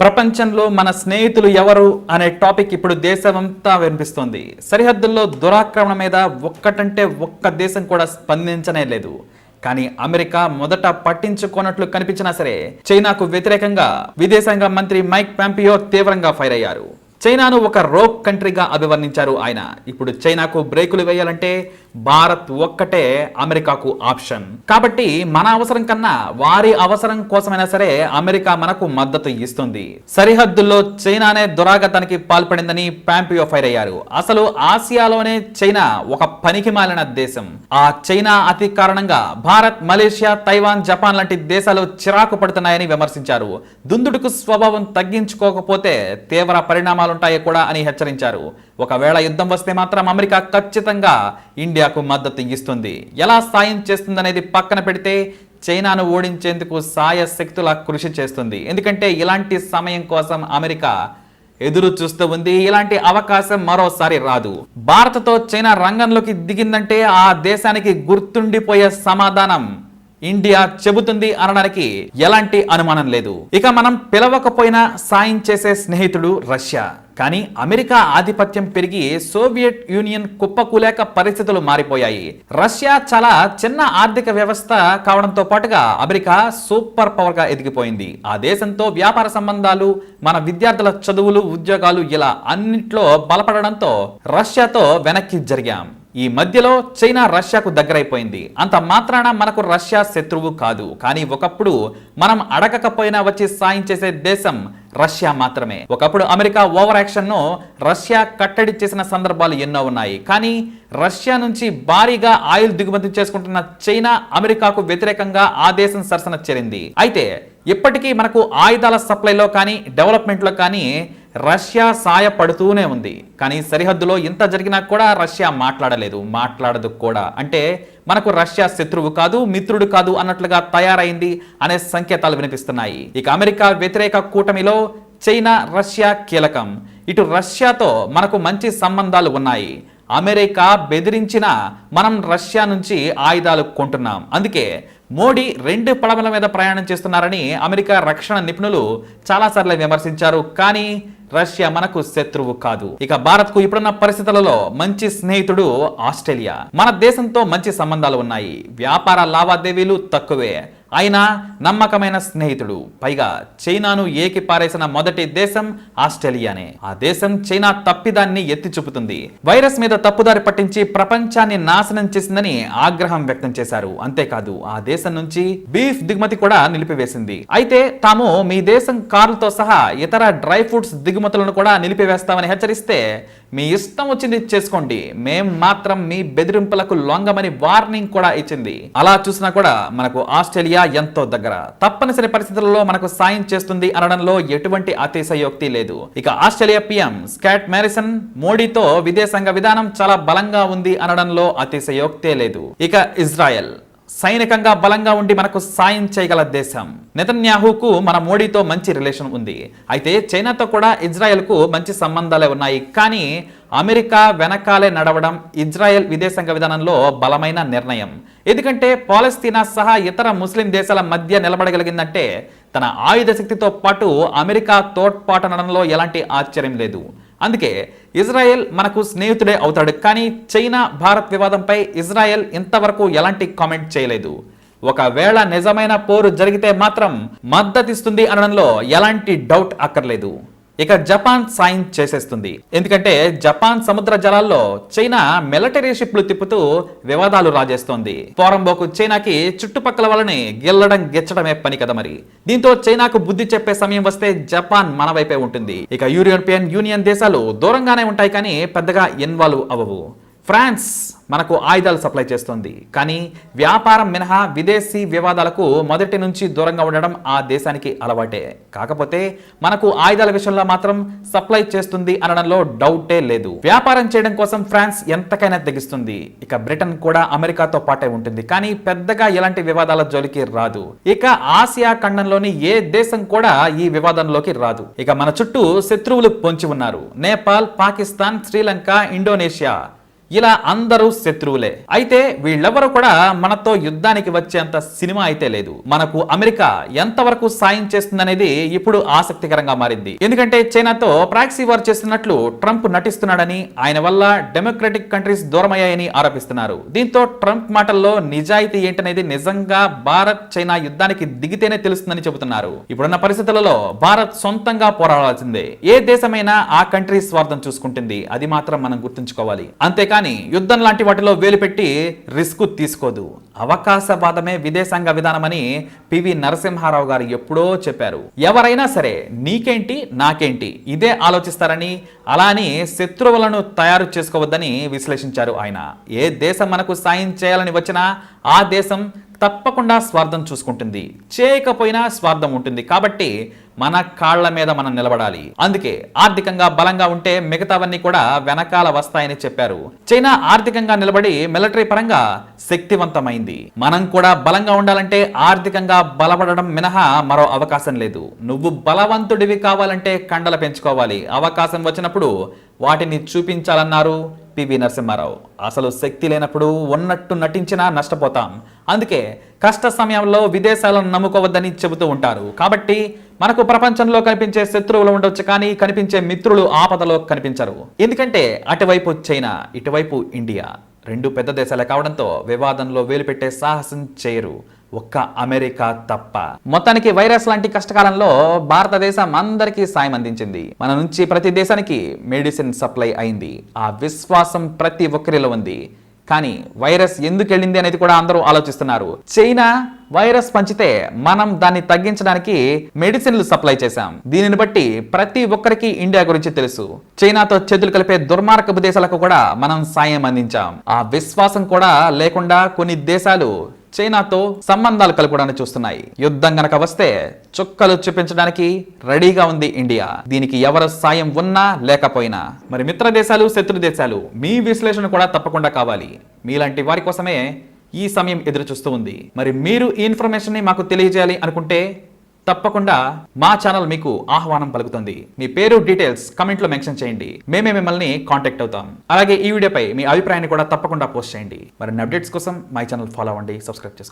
ప్రపంచంలో మన స్నేహితులు ఎవరు అనే టాపిక్ ఇప్పుడు దేశమంతా వినిపిస్తోంది. సరిహద్దుల్లో దురాక్రమణ మీద ఒక్కటంటే ఒక్క దేశం కూడా స్పందించనే లేదు. కానీ అమెరికా మొదట పట్టించుకోనట్లు కనిపించినా సరే చైనాకు వ్యతిరేకంగా విదేశాంగ మంత్రి మైక్ పాంపియో తీవ్రంగా ఫైర్ అయ్యారు. చైనాను ఒక రోక్ కంట్రీగా అభివర్ణించారు ఆయన. ఇప్పుడు చైనాకు బ్రేకులు వేయాలంటే భారత్ ఒక్కటే అమెరికాకు ఆప్షన్. కాబట్టి మన అవసరం కన్నా వారి అవసరం కోసమైనా సరే అమెరికా మనకు మద్దతు ఇస్తుంది. సరిహద్దుల్లో చైనానే దురాగతానికి పాల్పడిందని పాంపియో ఫైర్ అయ్యారు. అసలు ఆసియాలోనే చైనా ఒక పనికి మాలిన దేశం. ఆ చైనా అతి కారణంగా భారత్ మలేషియా తైవాన్ జపాన్ లాంటి దేశాలు చిరాకు పడుతున్నాయని విమర్శించారు. దుందుడుకు స్వభావం తగ్గించుకోకపోతే తీవ్ర పరిణామాలుంటాయి కూడా అని హెచ్చరించారు. ఒకవేళ యుద్ధం వస్తే మాత్రం అమెరికా ఖచ్చితంగా ఇండియాకు మద్దతు ఇస్తుంది. ఎలా సాయం చేస్తుందనేది పక్కన పెడితే చైనాను ఓడించేందుకు సాయ శక్తుల కృషి చేస్తుంది. ఎందుకంటే ఇలాంటి సమయం కోసం అమెరికా ఎదురు చూస్తూ ఉంది. ఇలాంటి అవకాశం మరోసారి రాదు. భారత్తో చైనా రంగంలోకి దిగిందంటే ఆ దేశానికి గుర్తుండిపోయే సమాధానం ఇండియా చెబుతుంది అనడానికి ఎలాంటి అనుమానం లేదు. ఇక మనం పిలవకపోయినా సాయం చేసే స్నేహితుడు రష్యా. కానీ అమెరికా ఆధిపత్యం పెరిగి సోవియట్ యూనియన్ కుప్పకూలేక పరిస్థితులు మారిపోయాయి. రష్యా చాలా చిన్న ఆర్థిక వ్యవస్థ కావడంతో పాటుగా అమెరికా సూపర్ పవర్గా ఎదిగిపోయింది. ఆ దేశంతో వ్యాపార సంబంధాలు మన విద్యార్థుల చదువులు ఉద్యోగాలు ఇలా అన్నిట్లో బలపడడంతో రష్యాతో వెనక్కి జరిగాం. ఈ మధ్యలో చైనా రష్యాకు దగ్గరైపోయింది. అంత మాత్రాన మనకు రష్యా శత్రువు కాదు. కానీ ఒకప్పుడు మనం అడగకపోయినా వచ్చి సాయం చేసే దేశం రష్యా మాత్రమే. ఒకప్పుడు అమెరికా ఓవర్ యాక్షన్ను రష్యా కట్టడి చేసిన సందర్భాలు ఎన్నో ఉన్నాయి. కానీ రష్యా నుంచి భారీగా ఆయిల్ దిగుమతి చేసుకుంటున్న చైనా అమెరికాకు వ్యతిరేకంగా ఆ దేశం సరసన చేరింది. అయితే ఇప్పటికీ మనకు ఆయుధాల సప్లైలో కానీ డెవలప్మెంట్లో కానీ రష్యా సాయపడుతూనే ఉంది. కానీ సరిహద్దులో ఇంత జరిగినా కూడా రష్యా మాట్లాడలేదు. మాట్లాడదు కూడా. అంటే మనకు రష్యా శత్రువు కాదు మిత్రుడు కాదు అన్నట్లుగా తయారైంది అనే సంకేతాలు వినిపిస్తున్నాయి. ఇక అమెరికా వ్యతిరేక కూటమిలో చైనా రష్యా కీలకం. ఇటు రష్యాతో మనకు మంచి సంబంధాలు ఉన్నాయి. అమెరికా బెదిరించిన మనం రష్యా నుంచి ఆయుధాలు కొంటున్నాం. అందుకే మోడీ రెండు పడవల మీద ప్రయాణం చేస్తున్నారని అమెరికా రక్షణ నిపుణులు చాలాసార్లు విమర్శించారు. కానీ రష్యా మనకు శత్రువు కాదు. ఇక భారత్కు ఇప్పుడున్న పరిస్థితులలో మంచి స్నేహితుడు ఆస్ట్రేలియా. మన దేశంతో మంచి సంబంధాలు ఉన్నాయి. వ్యాపార లావాదేవీలు తక్కువే. అయినా నమ్మకమైన స్నేహితుడు. పైగా చైనాను ఏకి పారేసిన మొదటి దేశం ఆస్ట్రేలియానే. ఆ దేశం చైనా తప్పిదాన్ని ఎత్తి చూపుతుంది. వైరస్ మీద తప్పుదారి పట్టించి ప్రపంచాన్ని నాశనం చేసిందని ఆగ్రహం వ్యక్తం చేశారు. అంతేకాదు ఆ దేశం నుంచి బీఫ్ దిగుమతి కూడా నిలిపివేసింది. అయితే తాము మీ దేశం కార్లతో సహా ఇతర డ్రై ఫ్రూట్స్ దిగుమతులను కూడా నిలిపివేస్తామని హెచ్చరిస్తే మీ ఇష్టం వచ్చింది చేసుకోండి. మేం మాత్రం మీ బెదిరింపులకు లొంగమని వార్నింగ్ కూడా ఇచ్చింది. అలా చూసినా కూడా మనకు ఆస్ట్రేలియా ఎంతో దగ్గర. తప్పనిసరి పరిస్థితుల్లో మనకు సాయం చేస్తుంది అనడంలో ఎటువంటి అతిశయోక్తి లేదు. ఇక ఆస్ట్రేలియా పిఎం స్కాట్ మ్యారిసన్ మోడీతో విదేశాంగ విధానం చాలా బలంగా ఉంది అనడంలో అతిశయోక్తే లేదు. ఇక ఇజ్రాయెల్. సైనికంగా బలంగా ఉండి మనకు సాయం చేయగల దేశం. నెతన్యాహుకు మన మోడీతో మంచి రిలేషన్ ఉంది. అయితే చైనాతో కూడా ఇజ్రాయెల్కు మంచి సంబంధాలే ఉన్నాయి. కానీ అమెరికా వెనకాలే నడవడం ఇజ్రాయెల్ విదేశాంగ విధానంలో బలమైన నిర్ణయం. ఎందుకంటే పాలస్తీనా సహా ఇతర ముస్లిం దేశాల మధ్య నిలబడగలిగిందంటే తన ఆయుధ శక్తితో పాటు అమెరికా తోడ్పాటనడంలో ఎలాంటి ఆశ్చర్యం లేదు. అందుకే ఇజ్రాయెల్ మనకు స్నేహితుడే అవుతాడు. కానీ చైనా భారత్ వివాదంపై ఇజ్రాయెల్ ఇంతవరకు ఎలాంటి కామెంట్ చేయలేదు. ఒకవేళ నిజమైన పోరు జరిగితే మాత్రం మద్దతిస్తుంది అనడంలో ఎలాంటి డౌట్ అక్కర్లేదు. ఇక జపాన్ సాయం చేసేస్తుంది. ఎందుకంటే జపాన్ సముద్ర జలాల్లో చైనా మిలిటరీ షిప్లు తిప్పుతూ వివాదాలు రాజేస్తోంది. పోరంబోకు చైనాకి చుట్టుపక్కల వాళ్ళని గెల్లడం గెచ్చడమే పని కదా మరి. దీంతో చైనాకు బుద్ధి చెప్పే సమయం వస్తే జపాన్ మన వైపే ఉంటుంది. ఇక యూరోపియన్ యూనియన్ దేశాలు దూరంగానే ఉంటాయి కానీ పెద్దగా ఇన్వాల్వ్ అవ్వవు. ఫ్రాన్స్ మనకు ఆయుధాలు సప్లై చేస్తుంది. కానీ వ్యాపారం మినహా విదేశీ వివాదాలకు మొదటి నుంచి దూరంగా ఉండడం ఆ దేశానికి అలవాటే. కాకపోతే మనకు ఆయుధాల విషయంలో మాత్రం సప్లై చేస్తుంది అనడంలో డౌటే లేదు. వ్యాపారం చేయడం కోసం ఫ్రాన్స్ ఎంతకైనా తెగిస్తుంది. ఇక బ్రిటన్ కూడా అమెరికాతో పాటే ఉంటుంది. కానీ పెద్దగా ఎలాంటి వివాదాల జోలికి రాదు. ఇక ఆసియా ఖండంలోని ఏ దేశం కూడా ఈ వివాదంలోకి రాదు. ఇక మన చుట్టూ శత్రువులు పొంచి ఉన్నారు. నేపాల్ పాకిస్తాన్ శ్రీలంక ఇండోనేషియా ఇలా అందరూ శత్రువులే. అయితే వీళ్ళెవరూ కూడా మనతో యుద్ధానికి వచ్చేంత సినిమా అయితే లేదు. మనకు అమెరికా ఎంతవరకు సాయం చేస్తుందనేది ఇప్పుడు ఆసక్తికరంగా మారింది. ఎందుకంటే చైనాతో ప్రాక్సీ వార్ చేస్తున్నట్లు ట్రంప్ నటిస్తున్నాడని ఆయన వల్ల డెమోక్రటిక్ కంట్రీస్ దూరమయ్యాయని ఆరోపిస్తున్నారు. దీంతో ట్రంప్ మాటల్లో నిజాయితీ ఏంటనేది నిజంగా భారత్ చైనా యుద్ధానికి దిగితేనే తెలుస్తుందని చెబుతున్నారు. ఇప్పుడున్న పరిస్థితులలో భారత్ సొంతంగా పోరాడాల్సిందే. ఏ దేశమైనా ఆ కంట్రీ స్వార్థం చూసుకుంటుంది. అది మాత్రం మనం గుర్తుంచుకోవాలి. కానీ యుద్ధం లాంటి వాటిలో వేలు పెట్టి రిస్క్ తీసుకోదు. అవకాశవాదమే విదేశాంగ విధానమని పివి నరసింహారావు గారు ఎప్పుడో చెప్పారు. ఎవరైనా సరే నీకేంటి నాకేంటి ఇదే ఆలోచిస్తారని అలా అని శత్రువులను తయారు చేసుకోవద్దని విశ్లేషించారు ఆయన. ఏ దేశం మనకు సాయం చేయాలని వచ్చినా ఆ దేశం తప్పకుండా స్వార్థం చూసుకుంటుంది. చేయకపోయినా స్వార్థం ఉంటుంది. కాబట్టి మన కాళ్ళ మీద మనం నిలబడాలి. అందుకే ఆర్థికంగా బలంగా ఉంటే మిగతావన్నీ కూడా వెనకాల వస్తాయని చెప్పారు. చైనా ఆర్థికంగా నిలబడి మిలిటరీ పరంగా శక్తివంతమైంది. మనం కూడా బలంగా ఉండాలంటే ఆర్థికంగా బలపడడం మినహా మరో అవకాశం లేదు. నువ్వు బలవంతుడివి కావాలంటే కండలు పెంచుకోవాలి. అవకాశం వచ్చినప్పుడు వాటిని చూపించాలన్నారు. పివి నరసింహారావు. అసలు శక్తి లేనప్పుడు ఉన్నట్టు నటించినా నష్టపోతాం. అందుకే కష్ట సమయంలో విదేశాలను నమ్ముకోవద్దని చెబుతూ ఉంటారు. కాబట్టి మనకు ప్రపంచంలో కనిపించే శత్రువులు ఉండొచ్చు కానీ కనిపించే మిత్రులు ఆపదలో కనిపించరు. ఎందుకంటే అటువైపు చైనా ఇటువైపు ఇండియా రెండు పెద్ద దేశాలే కావడంతో వివాదంలో వేలు పెట్టే సాహసం చేయరు. ఒక్క అమెరికా తప్ప. మొత్తానికి వైరస్ లాంటి కష్టకాలంలో భారతదేశం అందరికీ సాయం అందించింది. మన నుంచి ప్రతి దేశానికి మెడిసిన్ సప్లై అయింది. ఆ విశ్వాసం ప్రతి ఒక్కరిలో ఉంది. కానీ వైరస్ ఎందుకు వెళ్ళింది అనేది కూడా అందరూ ఆలోచిస్తున్నారు. చైనా వైరస్ పంచితే మనం దాన్ని తగ్గించడానికి మెడిసిన్లు సప్లై చేశాం. దీనిని బట్టి ప్రతి ఒక్కరికి ఇండియా గురించి తెలుసు. చైనాతో చేతులు కలిపే దుర్మార్గపు దేశాలకు కూడా మనం సాయం అందించాం. ఆ విశ్వాసం కూడా లేకుండా కొన్ని దేశాలు చైనాతో సంబంధాలు కలుపుకోవడానికి చూస్తున్నాయి. యుద్ధం గనక వస్తే చుక్కలు చూపించడానికి రెడీగా ఉంది ఇండియా. దీనికి ఎవరు సాయం ఉన్నా లేకపోయినా. మరి మిత్ర దేశాలు శత్రు దేశాలు మీ విశ్లేషణ కూడా తప్పకుండా కావాలి. మీలాంటి వారి కోసమే ఈ సమయం ఎదురు చూస్తూ ఉంది. మరి మీరు ఈ ఇన్ఫర్మేషన్ని మాకు తెలియజేయాలి అనుకుంటే తప్పకుండా మా ఛానల్ మీకు ఆహ్వానం పలుకుతుంది. మీ పేరు డీటెయిల్స్ కమెంట్లో మెన్షన్ చేయండి. మేమే మిమ్మల్ని కాంటాక్ట్ అవుతాం. అలాగే ఈ వీడియోపై మీ అభిప్రాయాన్ని కూడా తప్పకుండా పోస్ట్ చేయండి. మరిన్ని అప్డేట్స్ కోసం మా ఛానల్ ఫాలో అవ్వండి సబ్స్క్రైబ్ చేసుకోండి.